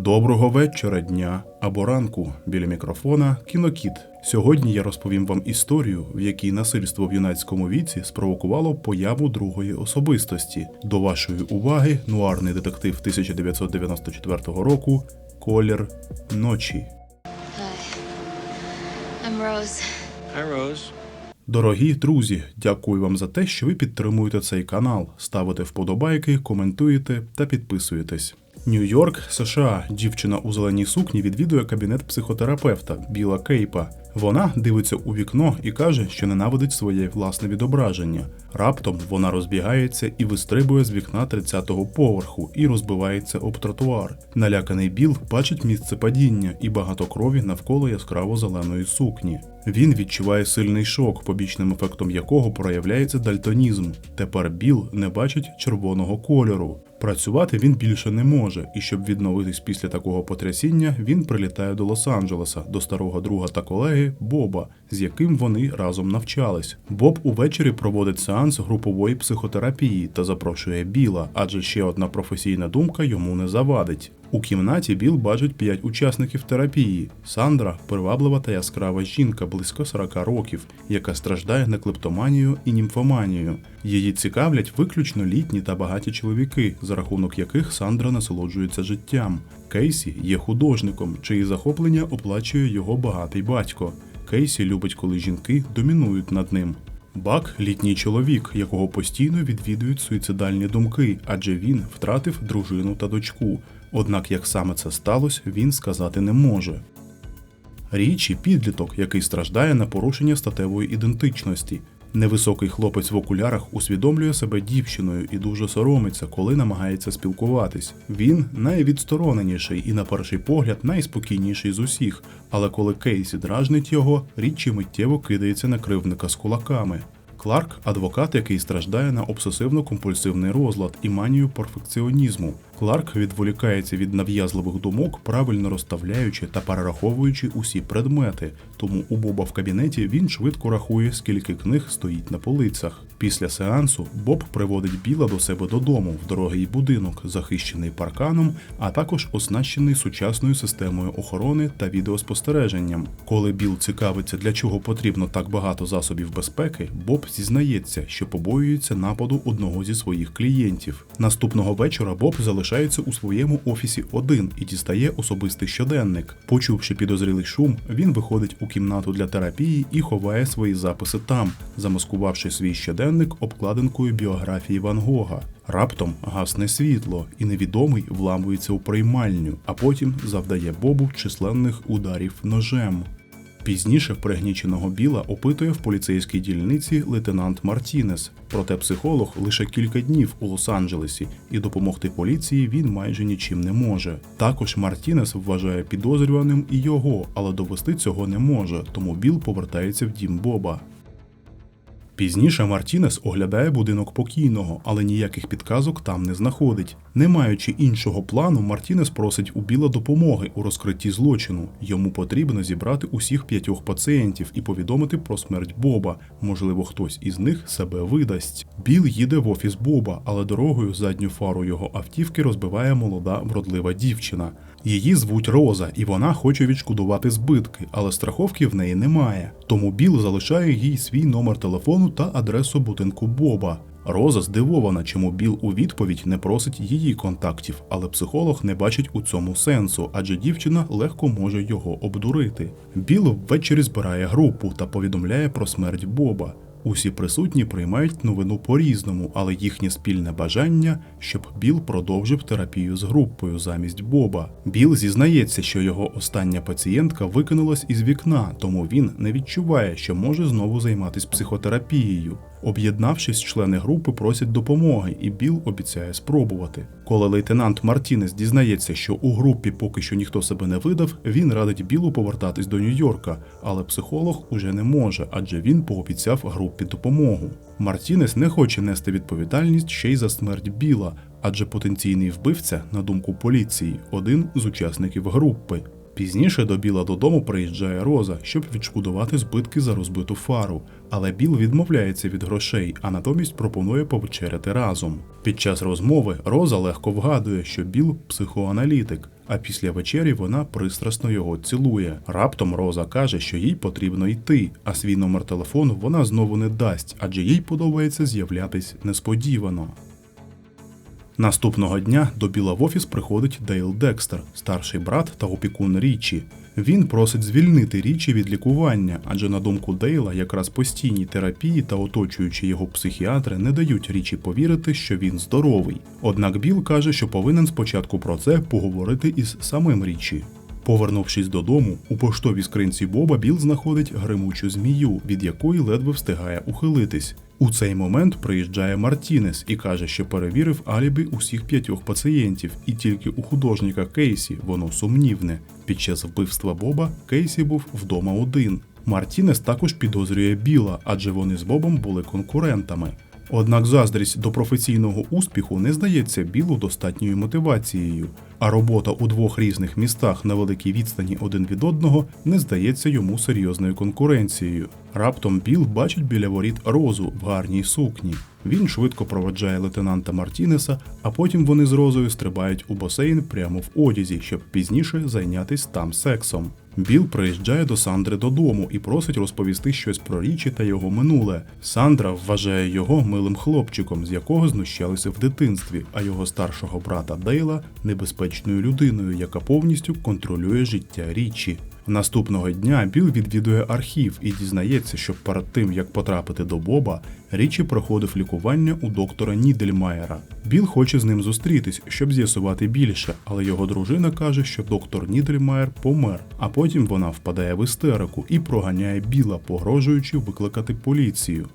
Доброго вечора, дня або ранку біля мікрофона Кінокіт. Сьогодні я розповім вам історію, в якій насильство в юнацькому віці спровокувало появу другої особистості. До вашої уваги нуарний детектив 1994 року Колір ночі. Hi. I'm Rose. Hi, Rose. Дорогі друзі, дякую вам за те, що ви підтримуєте цей канал, ставите вподобайки, коментуєте та підписуєтесь. Нью-Йорк, США. Дівчина у зеленій сукні відвідує кабінет психотерапевта Біла Кейпа. Вона дивиться у вікно і каже, що ненавидить своє власне відображення. Раптом вона розбігається і вистрибує з вікна 30-го поверху і розбивається об тротуар. Наляканий Біл бачить місце падіння і багато крові навколо яскраво зеленої сукні. Він відчуває сильний шок, побічним ефектом якого проявляється дальтонізм. Тепер Біл не бачить червоного кольору. Працювати він більше не може, і щоб відновитись після такого потрясіння, він прилітає до Лос-Анджелеса, до старого друга та колеги Боба, з яким вони разом навчались. Боб увечері проводить сеанс групової психотерапії та запрошує Біла, адже ще одна професійна думка йому не завадить. У кімнаті Біл бачить п'ять учасників терапії. Сандра приваблива та яскрава жінка близько 40 років, яка страждає на клептоманію і німфоманію. Її цікавлять виключно літні та багаті чоловіки, за рахунок яких Сандра насолоджується життям. Кейсі є художником, чиї захоплення оплачує його багатий батько. Кейсі любить, коли жінки домінують над ним. Бак літній чоловік, якого постійно відвідують суїцидальні думки, адже він втратив дружину та дочку. Однак, як саме це сталося, він сказати не може. Річі підліток, який страждає на порушення статевої ідентичності. Невисокий хлопець в окулярах усвідомлює себе дівчиною і дуже соромиться, коли намагається спілкуватись. Він найвідстороненіший і, на перший погляд, найспокійніший з усіх. Але коли Кейсі дражнить його, річі миттєво кидається на кривника з кулаками. Кларк адвокат, який страждає на обсесивно-компульсивний розлад і манію перфекціонізму. Кларк відволікається від нав'язливих думок, правильно розставляючи та перераховуючи усі предмети. Тому у Боба в кабінеті він швидко рахує, скільки книг стоїть на полицях. Після сеансу Боб приводить Біла до себе додому в дорогий будинок, захищений парканом, а також оснащений сучасною системою охорони та відеоспостереженням. Коли Біл цікавиться, для чого потрібно так багато засобів безпеки, Боб зізнається, що побоюється нападу одного зі своїх клієнтів. Наступного вечора Боб залишається у своєму офісі один і дістає особистий щоденник. Почувши підозрілий шум, він виходить у кімнату для терапії і ховає свої записи там, замаскувавши свій щоденник обкладинкою біографії Ван Гога. Раптом гасне світло, і невідомий вламується у приймальню, а потім завдає Бобу численних ударів ножем. Пізніше пригніченого Біла опитує в поліцейській дільниці лейтенант Мартінес. Проте психолог лише кілька днів у Лос-Анджелесі, і допомогти поліції він майже нічим не може. Також Мартінес вважає підозрюваним і його, але довести цього не може, тому Біл повертається в дім Боба. Пізніше Мартінес оглядає будинок покійного, але ніяких підказок там не знаходить. Не маючи іншого плану, Мартінес просить у Біла допомоги у розкритті злочину. Йому потрібно зібрати усіх п'ятьох пацієнтів і повідомити про смерть Боба. Можливо, хтось із них себе видасть. Біл їде в офіс Боба, але дорогою задню фару його автівки розбиває молода вродлива дівчина. Її звуть Роза, і вона хоче відшкодувати збитки, але страховки в неї немає. Тому Біл залишає їй свій номер телефону та адресу будинку Боба. Роза здивована, чому Біл у відповідь не просить її контактів, але психолог не бачить у цьому сенсу, адже дівчина легко може його обдурити. Біл ввечері збирає групу та повідомляє про смерть Боба. Усі присутні приймають новину по-різному, але їхнє спільне бажання, щоб Біл продовжив терапію з групою замість Боба. Біл зізнається, що його остання пацієнтка викинулась із вікна, тому він не відчуває, що може знову займатися психотерапією. Об'єднавшись, члени групи просять допомоги, і Біл обіцяє спробувати. Коли лейтенант Мартінес дізнається, що у групі поки що ніхто себе не видав, він радить Білу повертатись до Нью-Йорка, але психолог уже не може, адже він пообіцяв групі допомогу. Мартінес не хоче нести відповідальність ще й за смерть Біла, адже потенційний вбивця, на думку поліції, один з учасників групи. Пізніше до Біла додому приїжджає Роза, щоб відшкодувати збитки за розбиту фару, але Біл відмовляється від грошей, а натомість пропонує повечеряти разом. Під час розмови Роза легко вгадує, що Біл психоаналітик, а після вечері вона пристрасно його цілує. Раптом Роза каже, що їй потрібно йти, а свій номер телефону вона знову не дасть, адже їй подобається з'являтись несподівано. Наступного дня до Біла в офіс приходить Дейл Декстер, старший брат та опікун Річі. Він просить звільнити Річі від лікування, адже на думку Дейла, якраз постійні терапії та оточуючі його психіатри не дають Річі повірити, що він здоровий. Однак Біл каже, що повинен спочатку про це поговорити із самим Річі. Повернувшись додому, у поштовій скринці Боба Біл знаходить гримучу змію, від якої ледве встигає ухилитись. У цей момент приїжджає Мартінес і каже, що перевірив алібі усіх п'ятьох пацієнтів, і тільки у художника Кейсі воно сумнівне. Під час вбивства Боба Кейсі був вдома один. Мартінес також підозрює Біла, адже вони з Бобом були конкурентами. Однак заздрість до професійного успіху не здається Білу достатньою мотивацією, а робота у двох різних містах на великій відстані один від одного не здається йому серйозною конкуренцією. Раптом Біл бачить біля воріт розу в гарній сукні. Він швидко проведжає лейтенанта Мартінеса, а потім вони з розою стрибають у басейн прямо в одязі, щоб пізніше зайнятись там сексом. Біл приїжджає до Сандри додому і просить розповісти щось про річі та його минуле. Сандра вважає його милим хлопчиком, з якого знущалися в дитинстві, а його старшого брата Дейла небезпечною людиною, яка повністю контролює життя річі. Наступного дня Біл відвідує архів і дізнається, що перед тим як потрапити до Боба, Річі проходив лікування у доктора Нідельмаєра. Біл хоче з ним зустрітись, щоб з'ясувати більше, але його дружина каже, що доктор Нідельмаєр помер, а потім вона впадає в істерику і проганяє Біла, погрожуючи викликати поліцію.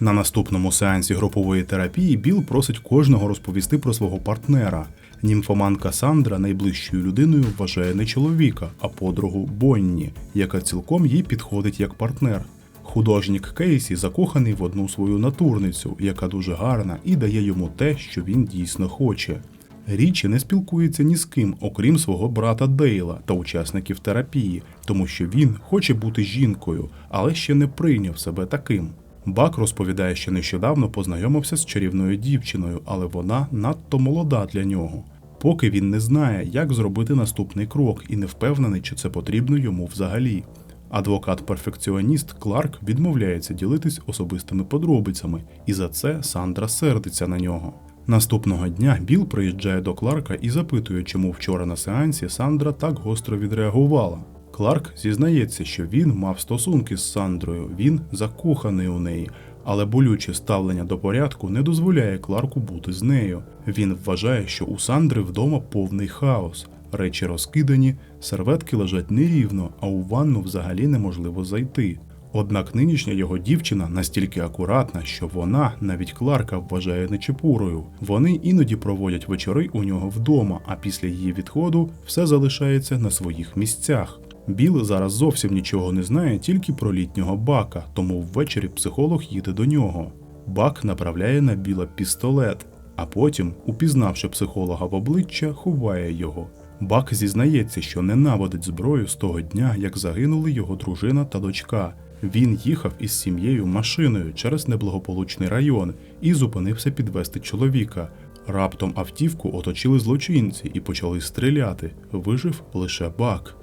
На наступному сеансі групової терапії Біл просить кожного розповісти про свого партнера. Німфоманка Сандра найближчою людиною вважає не чоловіка, а подругу Бонні, яка цілком їй підходить як партнер. Художник Кейсі закоханий в одну свою натурницю, яка дуже гарна і дає йому те, що він дійсно хоче. Річі не спілкується ні з ким, окрім свого брата Дейла та учасників терапії, тому що він хоче бути жінкою, але ще не прийняв себе таким. Бак розповідає, що нещодавно познайомився з чарівною дівчиною, але вона надто молода для нього. Поки він не знає, як зробити наступний крок, і не впевнений, чи це потрібно йому взагалі. Адвокат-перфекціоніст Кларк відмовляється ділитись особистими подробицями, і за це Сандра сердиться на нього. Наступного дня Біл приїжджає до Кларка і запитує, чому вчора на сеансі Сандра так гостро відреагувала. Кларк зізнається, що він мав стосунки з Сандрою, він закоханий у неї, але болюче ставлення до порядку не дозволяє Кларку бути з нею. Він вважає, що у Сандри вдома повний хаос. Речі розкидані, серветки лежать нерівно, а у ванну взагалі неможливо зайти. Однак нинішня його дівчина настільки акуратна, що вона навіть Кларка вважає нечепурою. Вони іноді проводять вечори у нього вдома, а після її відходу все залишається на своїх місцях. Біл зараз зовсім нічого не знає тільки про літнього бака, тому ввечері психолог їде до нього. Бак направляє на біла пістолет, а потім, упізнавши психолога в обличчя, ховає його. Бак зізнається, що ненавидить зброю з того дня, як загинули його дружина та дочка. Він їхав із сім'єю машиною через неблагополучний район і зупинився підвести чоловіка. Раптом автівку оточили злочинці і почали стріляти. Вижив лише бак.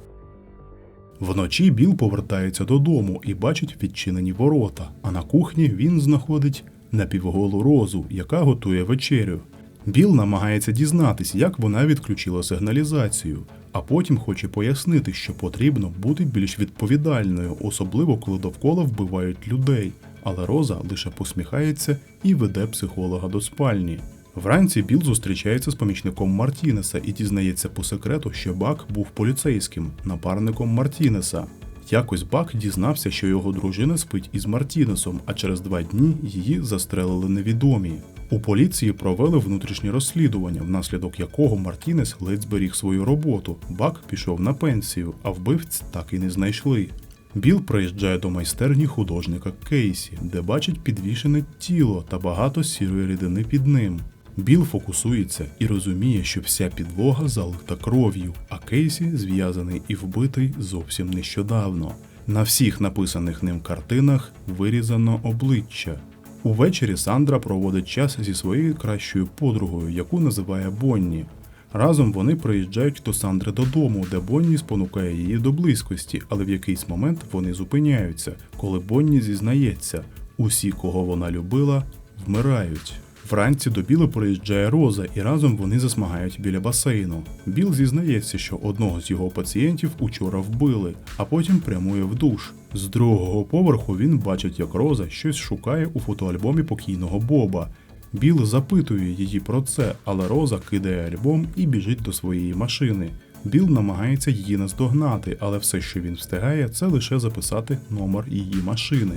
Вночі Біл повертається додому і бачить відчинені ворота, а на кухні він знаходить напівголу розу, яка готує вечерю. Біл намагається дізнатись, як вона відключила сигналізацію, а потім хоче пояснити, що потрібно бути більш відповідальною, особливо коли довкола вбивають людей. Але Роза лише посміхається і веде психолога до спальні. Вранці Біл зустрічається з помічником Мартінеса і дізнається по секрету, що Бак був поліцейським, напарником Мартінеса. Якось Бак дізнався, що його дружина спить із Мартінесом, а через два дні її застрелили невідомі. У поліції провели внутрішнє розслідування, внаслідок якого Мартінес ледь зберіг свою роботу. Бак пішов на пенсію, а вбивць так і не знайшли. Біл приїжджає до майстерні художника Кейсі, де бачить підвішене тіло та багато сірої рідини під ним. Біл фокусується і розуміє, що вся підлога залита кров'ю, а Кейсі зв'язаний і вбитий зовсім нещодавно. На всіх написаних ним картинах вирізано обличчя. Увечері Сандра проводить час зі своєю кращою подругою, яку називає Бонні. Разом вони приїжджають до Сандри додому, де Бонні спонукає її до близькості, але в якийсь момент вони зупиняються, коли Бонні зізнається, усі, кого вона любила, вмирають. Вранці до Біла приїжджає Роза, і разом вони засмагають біля басейну. Біл зізнається, що одного з його пацієнтів учора вбили, а потім прямує в душ. З другого поверху він бачить, як Роза щось шукає у фотоальбомі покійного Боба. Біл запитує її про це, але Роза кидає альбом і біжить до своєї машини. Біл намагається її наздогнати, але все, що він встигає, це лише записати номер її машини.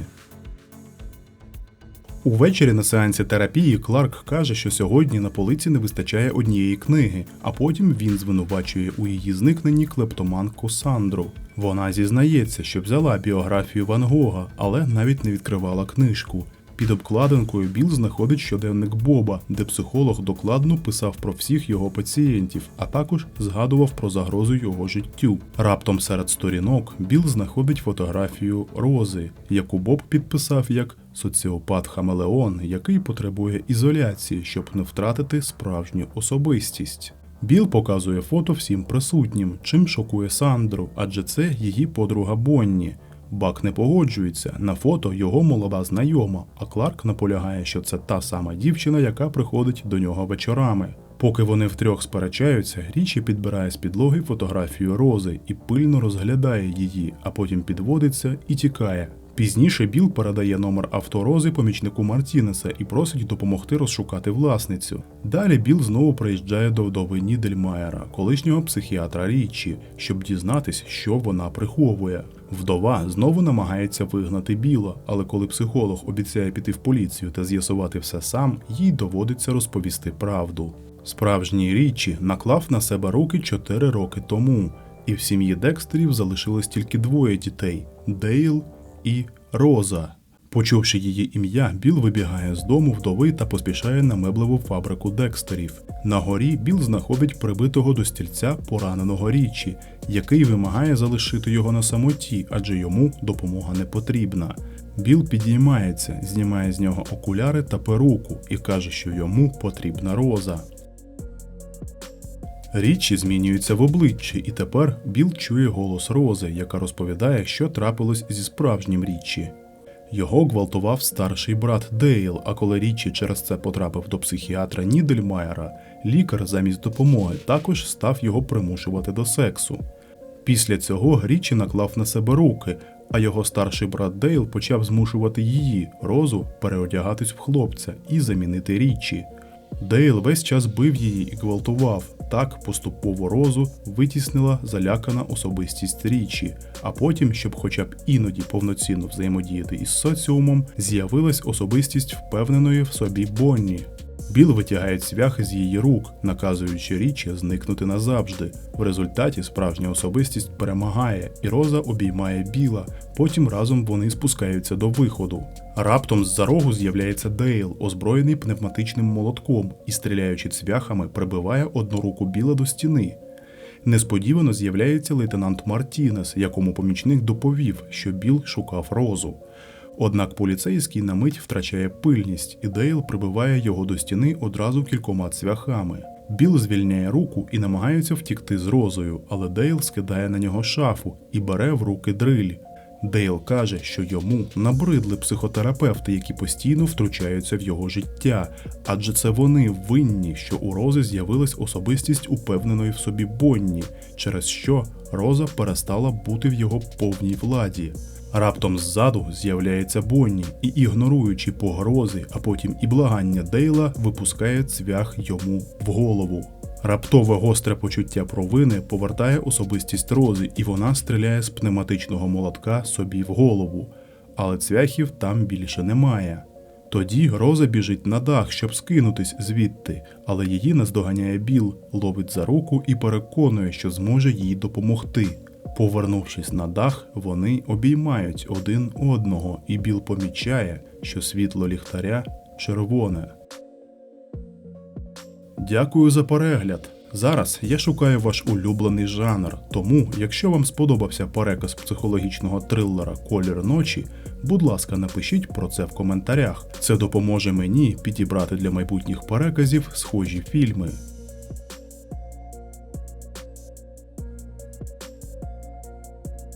Увечері на сеансі терапії Кларк каже, що сьогодні на полиці не вистачає однієї книги, а потім він звинувачує у її зникненні клептоманку Сандру. Вона зізнається, що взяла біографію Ван Гога, але навіть не відкривала книжку. Під обкладинкою Біл знаходить щоденник Боба, де психолог докладно писав про всіх його пацієнтів, а також згадував про загрозу його життю. Раптом серед сторінок Біл знаходить фотографію Рози, яку Боб підписав як соціопат Хамелеон, який потребує ізоляції, щоб не втратити справжню особистість. Біл показує фото всім присутнім, чим шокує Сандру, адже це її подруга Бонні. Бак не погоджується. На фото його молода знайома, а Кларк наполягає, що це та сама дівчина, яка приходить до нього вечорами. Поки вони втрьох сперечаються, Річі підбирає з підлоги фотографію Рози і пильно розглядає її, а потім підводиться і тікає. Пізніше Біл передає номер авто Рози помічнику Мартінеса і просить допомогти розшукати власницю. Далі Біл знову приїжджає до вдови Нідельмаєра, колишнього психіатра Річі, щоб дізнатись, що вона приховує. Вдова знову намагається вигнати Біла, але коли психолог обіцяє піти в поліцію та з'ясувати все сам, їй доводиться розповісти правду. Справжній Річі наклав на себе руки 4 роки тому, і в сім'ї Декстерів залишилось тільки двоє дітей Дейл і Роза. Почувши її ім'я, Біл вибігає з дому вдови та поспішає на меблеву фабрику Декстерів. На горі Біл знаходить прибитого до стільця пораненого річі, який вимагає залишити його на самоті, адже йому допомога не потрібна. Біл підіймається, знімає з нього окуляри та перуку і каже, що йому потрібна роза. Річі змінюється в обличчі, і тепер Біл чує голос Рози, яка розповідає, що трапилось зі справжнім Річі. Його гвалтував старший брат Дейл, а коли Річі через це потрапив до психіатра Нідельмайера, лікар замість допомоги також став його примушувати до сексу. Після цього Річі наклав на себе руки, а його старший брат Дейл почав змушувати її, Розу, переодягатись в хлопця і замінити Річі. Дейл весь час бив її і гвалтував. Так поступово розу витіснила залякана особистість річі, а потім, щоб хоча б іноді повноцінно взаємодіяти із соціумом, з'явилась особистість впевненої в собі Бонні. Біл витягає цвях з її рук, наказуючи річі зникнути назавжди. В результаті справжня особистість перемагає, і Роза обіймає Біла. Потім разом вони спускаються до виходу. Раптом з-за рогу з'являється Дейл, озброєний пневматичним молотком, і, стріляючи цвяхами, прибиває одну руку Біла до стіни. Несподівано з'являється лейтенант Мартінес, якому помічник доповів, що Біл шукав розу. Однак поліцейський на мить втрачає пильність, і Дейл прибиває його до стіни одразу кількома цвяхами. Біл звільняє руку і намагається втікти з розою, але Дейл скидає на нього шафу і бере в руки дриль. Дейл каже, що йому набридли психотерапевти, які постійно втручаються в його життя, адже це вони винні, що у Рози з'явилась особистість упевненої в собі Бонні, через що Роза перестала бути в його повній владі. Раптом ззаду з'являється Бонні і, ігноруючи погрози, а потім і благання Дейла, випускає цвях йому в голову. Раптове гостре почуття провини повертає особистість Рози, і вона стріляє з пневматичного молотка собі в голову, але цвяхів там більше немає. Тоді Роза біжить на дах, щоб скинутись звідти, але її наздоганяє Біл, ловить за руку і переконує, що зможе їй допомогти. Повернувшись на дах, вони обіймають один одного, і Біл помічає, що світло ліхтаря червоне. Дякую за перегляд. Зараз я шукаю ваш улюблений жанр, тому, якщо вам сподобався переказ психологічного трилера Колір ночі, будь ласка, напишіть про це в коментарях. Це допоможе мені підібрати для майбутніх переказів схожі фільми.